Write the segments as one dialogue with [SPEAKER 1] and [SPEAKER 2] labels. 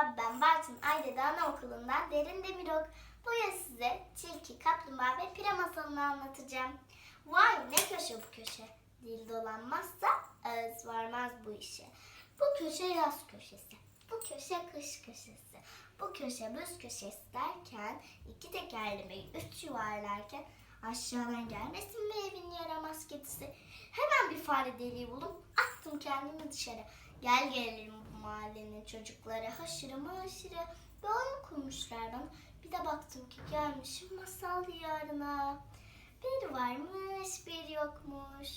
[SPEAKER 1] ben Bartın Aydede Anaokulu'ndan Derin Demirok. Bugün size Tilki, Kaplumbağa ve Pire masalını anlatacağım. Vay ne köşe bu köşe. Dil dolanmazsa ağız varmaz bu işe. Bu köşe yaz köşesi, bu köşe kış köşesi, bu köşe buz köşesi derken iki tekerlemeyi üç yuvarlarken aşağıdan gelmesin mi evin yaramaz kedisi? Hemen bir fare deliği bulup attım kendimi dışarı. Gel gelelim mahallenin çocukları haşırı maşırı bir oyun kurmuşlar bana. Bir de baktım ki gelmişim masal diyarına. Bir varmış bir yokmuş.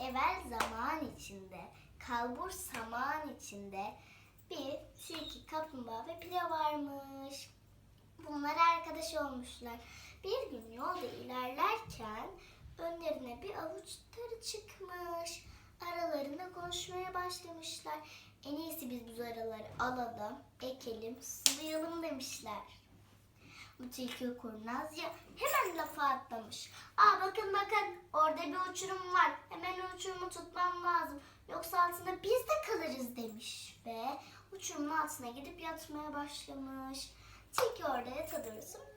[SPEAKER 1] Evvel zaman içinde, kalbur saman içinde bir tilki, kaplumbağa ve pire varmış. Bunlar arkadaş olmuşlar. Bir gün yolda ilerlerken önlerine bir avuç tarı çıkmış. Aralarında konuşmaya başlamışlar. En iyisi biz bu arıları alalım, ekelim, sulayalım demişler. Bu tilki kurnaz ya hemen lafa atlamış. Aa bakın bakın orada bir uçurum var. Hemen uçurumu tutmam lazım. Yoksa altında biz de kalırız demiş. Ve uçurumun altına gidip yatmaya başlamış. Tilki orada yata.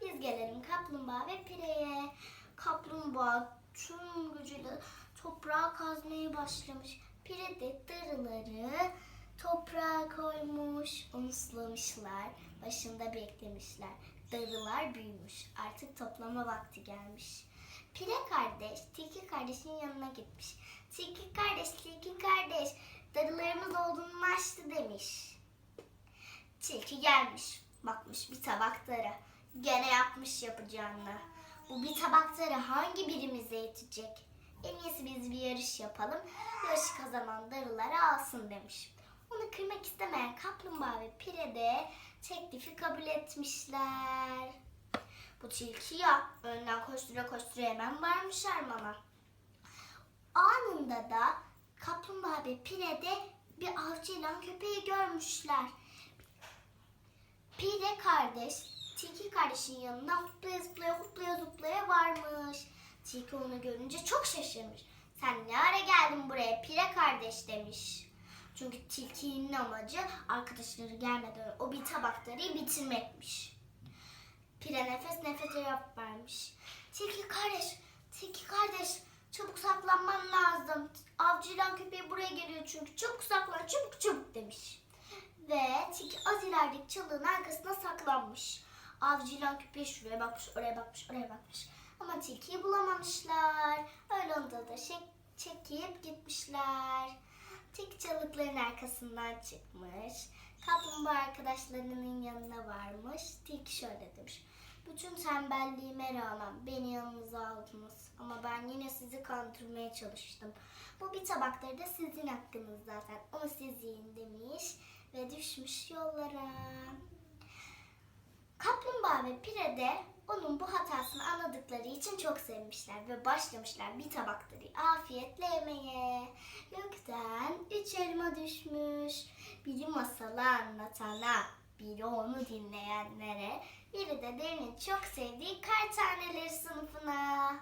[SPEAKER 1] Biz gelelim kaplumbağa ve pireye. Kaplumbağa tüm gücüyle toprağa kazmaya başlamış. Pire de darıları toprağa koymuş. Onu sulamışlar. Başında beklemişler. Darılar büyümüş. Artık toplama vakti gelmiş. Pire kardeş Tilki kardeşin yanına gitmiş. Tilki kardeş, Tilki kardeş darılarımız olgunlaştı demiş. Tilki gelmiş. Bakmış bir tabak darı. Gene yapmış yapacağını. Bu bir tabak darı hangi birimize yetecek? En iyisi biz bir yarış yapalım. Yarışı kazanan darıları alsın demiş. Onu kırmak istemeyen kaplumbağa ve pire de teklifi kabul etmişler. Bu tilki ya önden koştura koştura hemen varmış Erman'a. Anında da kaplumbağa ve pire de bir avcı ilan köpeği görmüşler. Pire kardeş tilki kardeşin yanına hoplaya zıplaya hoplaya zıplaya varmış. Tilki onu görünce çok şaşırmış. Sen ne ara geldin buraya pire kardeş demiş. Çünkü tilkinin amacı arkadaşları gelmeden o bir tabakları bitirmekmiş. Pire nefes nefese cevap vermiş. Tilki kardeş, tilki kardeş çabuk saklanman lazım. Avcıyla köpeği buraya geliyor çünkü çabuk saklan çabuk çabuk demiş. Ve tilki az ilerideki çalığın arkasına saklanmış. Avcıyla köpeği şuraya bakmış, oraya bakmış, oraya bakmış. Ama tilkiyi bulamamışlar. Öyle onda da çek, çekip gitmişler. Tilki çalıkların arkasından çıkmış. Kaplumbağa arkadaşlarının yanına varmış. Tilki şöyle demiş. Bütün tembelliğime rağmen beni yanınıza aldınız. Ama ben yine sizi kandırmaya çalıştım. Bu bir tabakları da sizin hakkınız zaten. Onu siz yiyin demiş ve düşmüş yollara. Kaplumbağa ve Pire de onun bu hatasını anladıkları için çok sevmişler ve başlamışlar bir tabakları afiyetle yemeye. Gökten üç elma düşmüş. Biri masalı anlatana, biri onu dinleyenlere, biri de derinin çok sevdiği kar taneleri sınıfına.